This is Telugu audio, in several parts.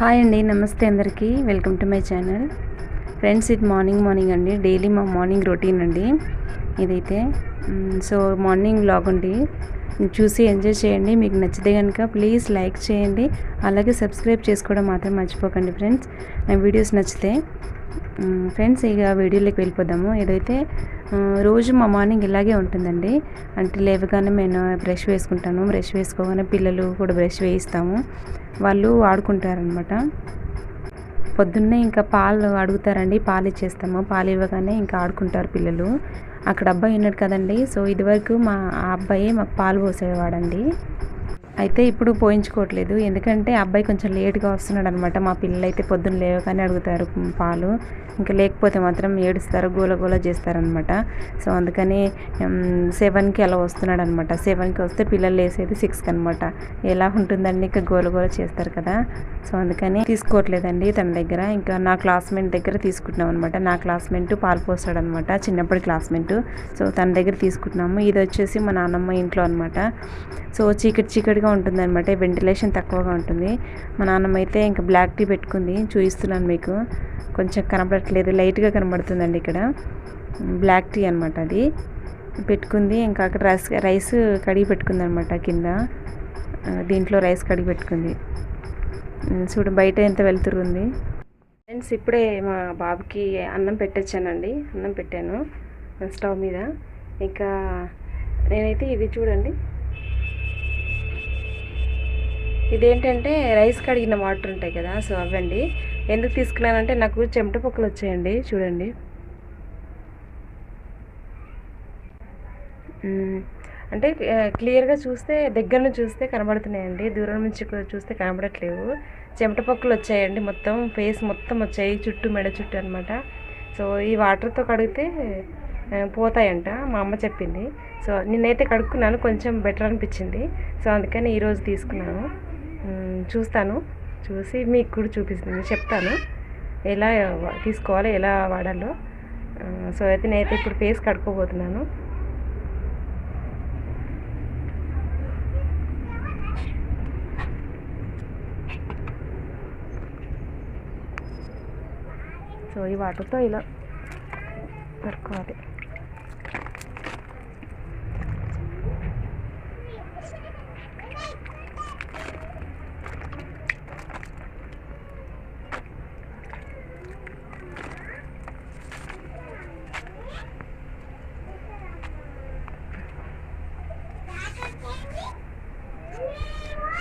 హాయ్ అండి నమస్తే అందరికీ. Welcome to my channel. Friends ఇది మార్నింగ్ మార్నింగ్ అండి. డైలీ మా మార్నింగ్ రొటీన్ అండి. ఇదైతే సో మార్నింగ్ బ్లాగ్ అండి. చూసి ఎంజాయ్ చేయండి. మీకు నచ్చితే కనుక ప్లీజ్ లైక్ చేయండి. అలాగే సబ్స్క్రైబ్ చేసుకోవడం మాత్రం మర్చిపోకండి ఫ్రెండ్స్. నా వీడియోస్ నచ్చితే ఫ్రెండ్స్ ఇక వీడియోలోకి వెళ్ళిపోదాము. ఏదైతే రోజు మా మార్నింగ్ ఇలాగే ఉంటుందండి. అంటే లేవగానే నేను బ్రష్ వేసుకుంటాను. బ్రష్ వేసుకోగానే పిల్లలు కూడా బ్రష్ వేయిస్తాము. వాళ్ళు ఆడుకుంటారనమాట పొద్దున్నే ఇంకా పాలు అడుగుతారండి. పాలు ఇచ్చేస్తాము. పాలు ఇవ్వగానే ఇంకా ఆడుకుంటారు పిల్లలు. అక్కడ అబ్బాయి ఉన్నాడు కదండి. సో ఇదివరకు మా ఆ అబ్బాయి మాకు పాలు పోసేవాడండి. అయితే ఇప్పుడు పోయించుకోవట్లేదు. ఎందుకంటే అబ్బాయి కొంచెం లేట్గా వస్తున్నాడు అనమాట మా పిల్లలు అయితే పొద్దున్న లేవగానే అడుగుతారు పాలు. ఇంకా లేకపోతే మాత్రం ఏడుస్తారు గోల గోల చేస్తారనమాట. సో అందుకని సెవెన్కి అలా వస్తున్నాడు అనమాట సెవెన్కి వస్తే పిల్లలు లేసేది సిక్స్కి అనమాట ఎలా ఉంటుందండి? ఇంకా గోల గోల చేస్తారు కదా. సో అందుకని తీసుకోవట్లేదండి తన దగ్గర. ఇంకా నా క్లాస్మేట్ దగ్గర తీసుకుంటున్నాం అనమాట నా క్లాస్మేట్ పాలు పోస్తాడు అనమాట చిన్నప్పటి క్లాస్మేట్. సో తన దగ్గర తీసుకుంటున్నాము. ఇది వచ్చేసి మా నాన్నమ్మ ఇంట్లో అనమాట. సో చీకటి చీకటిగా ఉంటుంది అనమాట వెంటిలేషన్ తక్కువగా ఉంటుంది. మా నాన్నమ్మ అయితే ఇంకా బ్లాక్ టీ పెట్టుకుంది. చూపిస్తున్నాను మీకు. కొంచెం కనబడట్లేదు. లైట్గా కనబడుతుందండి ఇక్కడ. బ్లాక్ టీ అనమాట అది. పెట్టుకుంది. ఇంకా అక్కడ రైస్ రైస్ కడిగి పెట్టుకుంది అనమాట కింద దీంట్లో రైస్ కడిగి పెట్టుకుంది. చూడు బయట ఎంత వెళ్తురు ఉంది. ఫ్రెండ్స్ ఇప్పుడే మా బాబుకి అన్నం పెట్టొచ్చానండి. అన్నం పెట్టాను. స్టవ్ మీద. ఇంకా నేనైతే ఇది చూడండి. ఇదేంటంటే రైస్ కడిగిన వాటర్ ఉంటాయి కదా సో అవండి. ఎందుకు తీసుకున్నానంటే నాకు చెమట పొక్కలు వచ్చాయండి చూడండి. అంటే క్లియర్గా చూస్తే దగ్గర నుంచి చూస్తే కనబడుతున్నాయండి. దూరం నుంచి చూస్తే కనబడట్లేవు. చెమట పొక్కలు వచ్చాయండి మొత్తం. ఫేస్ మొత్తం వచ్చాయి చుట్టూ మెడ చుట్టూ అనమాట సో ఈ వాటర్తో కడిగితే పోతాయంట మా అమ్మ చెప్పింది. సో నిన్నైతే కడుక్కున్నాను కొంచెం బెటర్ అనిపించింది. సో అందుకని ఈరోజు తీసుకున్నాను. చూస్తాను. చూసి మీకు కూడా చూపిస్తుంది చెప్తాను. ఎలా తీసుకోవాలి ఎలా వాడాలో. సో అయితే నేనైతే ఇప్పుడు ఫేస్ కడుక్కోబోతున్నాను. సో ఈ వాటర్తో ఇలా కడుక్కోవాలి.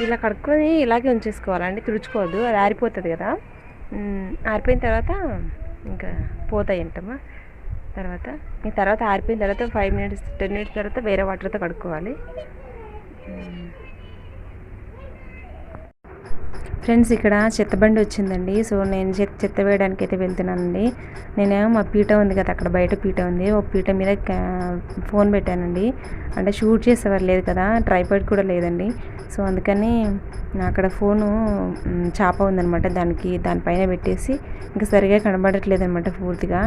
ఇలా కడుక్కొని ఇలాగే ఉంచేసుకోవాలండి తుడుచుకోవద్దు అది ఆరిపోతుంది కదా. ఆరిపోయిన తర్వాత ఇంకా పోతాయి అంటమ్మా. తర్వాత ఈ తర్వాత ఆరిపోయిన తర్వాత ఫైవ్ మినిట్స్ టెన్ మినిట్స్ తర్వాత వేరే వాటర్తో కడుక్కోవాలి. ఫ్రెండ్స్ ఇక్కడ చెత్తబండి వచ్చిందండి. సో నేను చెత్త చెత్త వేయడానికి అయితే వెళ్తున్నానండి. నేనేమో మా పీట ఉంది కదా అక్కడ బయట పీట ఉంది. ఒక పీట మీద ఫోన్ పెట్టానండి. అంటే షూట్ చేసేవారు లేదు కదా ట్రైపాడ్ కూడా లేదండి. సో అందుకని అక్కడ ఫోను చాప ఉందనమాట దానికి దానిపైన పెట్టేసి ఇంకా సరిగా కనబడట్లేదు అనమాట పూర్తిగా.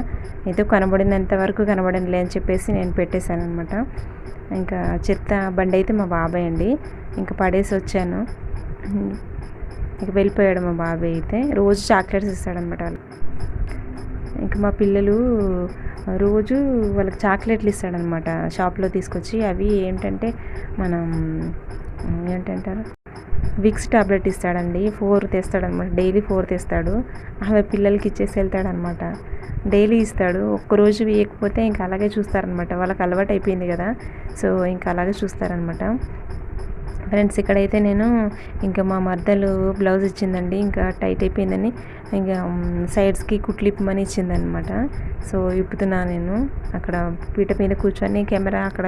అయితే కనబడినంత వరకు కనబడలే అని చెప్పేసి నేను పెట్టేశాను అనమాట ఇంకా చెత్త బండి అయితే మా బాబాయ్ అండి. ఇంకా పడేసి వచ్చాను. ఇంక వెళ్ళిపోయాడు మా బాబాయ్ అయితే. రోజు చాక్లెట్స్ ఇస్తాడనమాట వాళ్ళు. ఇంకా మా పిల్లలు రోజు వాళ్ళకి చాక్లెట్లు ఇస్తాడనమాట షాప్లో తీసుకొచ్చి. అవి ఏంటంటే మనం ఏంటంటారు? విక్స్ టాబ్లెట్ ఇస్తాడండి. ఫోర్ తెస్తాడనమాట డైలీ ఫోర్ తెస్తాడు. అవి పిల్లలకి ఇచ్చేసి వెళ్తాడనమాట డైలీ ఇస్తాడు. ఒక్కరోజు వేయకపోతే ఇంకా అలాగే చూస్తారనమాట వాళ్ళకి అలవాటు అయిపోయింది కదా. సో ఇంకా అలాగే చూస్తారనమాట ఫ్రెండ్స్ ఇక్కడైతే నేను ఇంకా మా మర్దలు బ్లౌజ్ ఇచ్చిందండి ఇంకా టైట్ అయిపోయిందని ఇంకా సైడ్స్కి కుట్లు ఇప్పమని ఇచ్చిందనమాట సో ఇప్పుతున్నా నేను అక్కడ పీట మీద కూర్చొని కెమెరా అక్కడ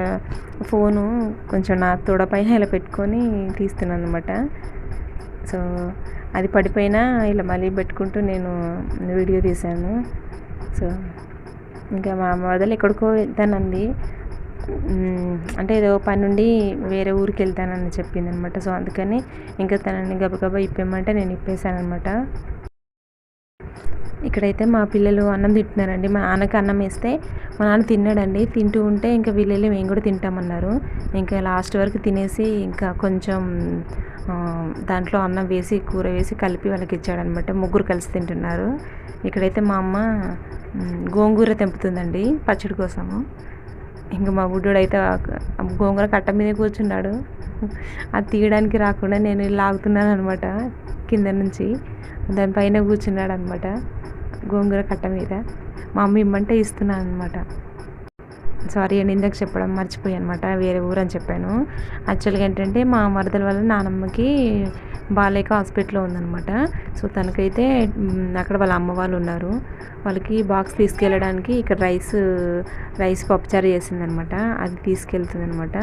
ఫోను కొంచెం నా తోడపైన ఇలా పెట్టుకొని తీస్తున్నాను అనమాట సో అది పడిపోయినా ఇలా మళ్ళీ పెట్టుకుంటూ నేను వీడియో తీశాను. సో ఇంకా మా మొదలు ఎక్కడికో వెళ్తానండి. అంటే ఏదో పని నుండి వేరే ఊరికి వెళ్తానని చెప్పింది అనమాట సో అందుకని ఇంకా తనని గబగబా ఇప్పేయమంటే నేను ఇప్పేశాను అనమాట ఇక్కడైతే మా పిల్లలు అన్నం తింటున్నారండి. మా నాన్నకి అన్నం వేస్తే మా నాన్న తిన్నాడండి. తింటూ ఉంటే ఇంకా వీళ్ళు మేము కూడా తింటామన్నారు. ఇంకా లాస్ట్ వరకు తినేసి ఇంకా కొంచెం దాంట్లో అన్నం వేసి కూర వేసి కలిపి వాళ్ళకి ఇచ్చాడనమాట. ముగ్గురు కలిసి తింటున్నారు. ఇక్కడైతే మా అమ్మ గోంగూర తెంపుతుందండి పచ్చడి కోసము. ఇంకా మా బుడ్డోడు అయితే గోంగూర కట్ట మీద కూర్చున్నాడు. అది తీయడానికి రాకుండా నేను లాగుతున్నాను అనమాట కింద నుంచి. దానిపైన కూర్చున్నాడు అనమాట గోంగూర కట్ట మీద. మా అమ్మ ఇమ్మంటే ఇస్తున్నాను అనమాట సారీ అండి ఇందాక చెప్పడం మర్చిపోయాను అనమాట వేరే ఊరు అని చెప్పాను. యాక్చువల్గా ఏంటంటే మా మరదల వల్ల నానమ్మకి బాలేక హాస్పిటల్లో ఉందన్నమాట. సో తనకైతే అక్కడ వాళ్ళ అమ్మ వాళ్ళు ఉన్నారు. వాళ్ళకి బాక్స్ తీసుకెళ్ళడానికి ఇక్కడ రైస్ రైస్ పప్పుచారు చేసిందనమాట అది తీసుకెళ్తుంది అనమాట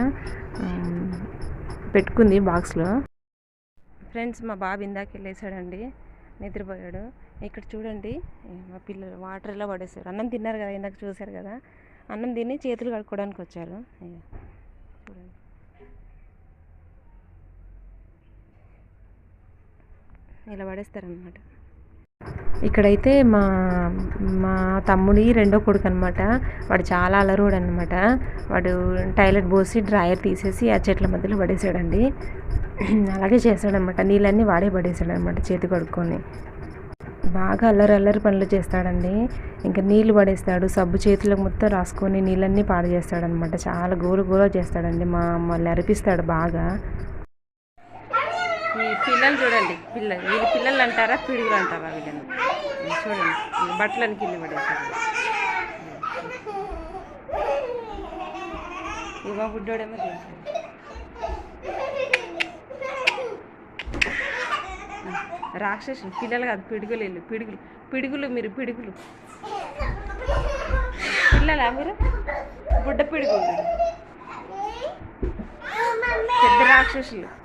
పెట్టుకుంది బాక్స్లో ఫ్రెండ్స్ మా బాబు ఇందాక వెళ్ళేసాడండి నిద్రపోయాడు. ఇక్కడ చూడండి మా పిల్లలు వాటర్ ఎలా పడేసారు అన్నం తిన్నారు కదా ఇందాక చూశారు కదా. అన్నం తిని చేతులు కడుక్కోవడానికి వచ్చారు ఇగో చూడండి. ఇలా పడేస్తారనమాట ఇక్కడైతే మా మా తమ్ముడి రెండో కొడుకు అనమాట వాడు చాలా అలరుడు అనమాట వాడు టైలెట్ పోసి డ్రాయర్ తీసేసి ఆ చెట్ల మధ్యలో పడేసాడండి. అలాగే చేస్తాడనమాట నీళ్ళన్నీ వాడే పడేసాడనమాట చేతి కడుక్కొని. బాగా అల్లరి అల్లరి పనులు చేస్తాడండి. ఇంకా నీళ్ళు పడేస్తాడు. సబ్బు చేతులకు మొత్తం రాసుకొని నీళ్ళన్నీ పాడు చేస్తాడనమాట చాలా గోలు గోల చేస్తాడండి. మా మమ్మల్ని అరిపిస్తాడు బాగా. ఈ పిల్లలు చూడండి. పిల్లలు వీళ్ళు పిల్లలు అంటారా పిడుగులు అంటారా వీళ్ళని? చూడండి. బట్టలని బట్టలను కింద పడేస్తారు ఇవ్వ బుడ్డోడేమో చేస్తాడు రాక్షసులు పిల్లలు కాదు పిడుగులు వెళ్ళి పిడుగులు. పిడుగులు మీరు పిడుగులు. పిల్లలా మీరు? బుడ్డ పిడుగులు. పెద్ద రాక్షసులు.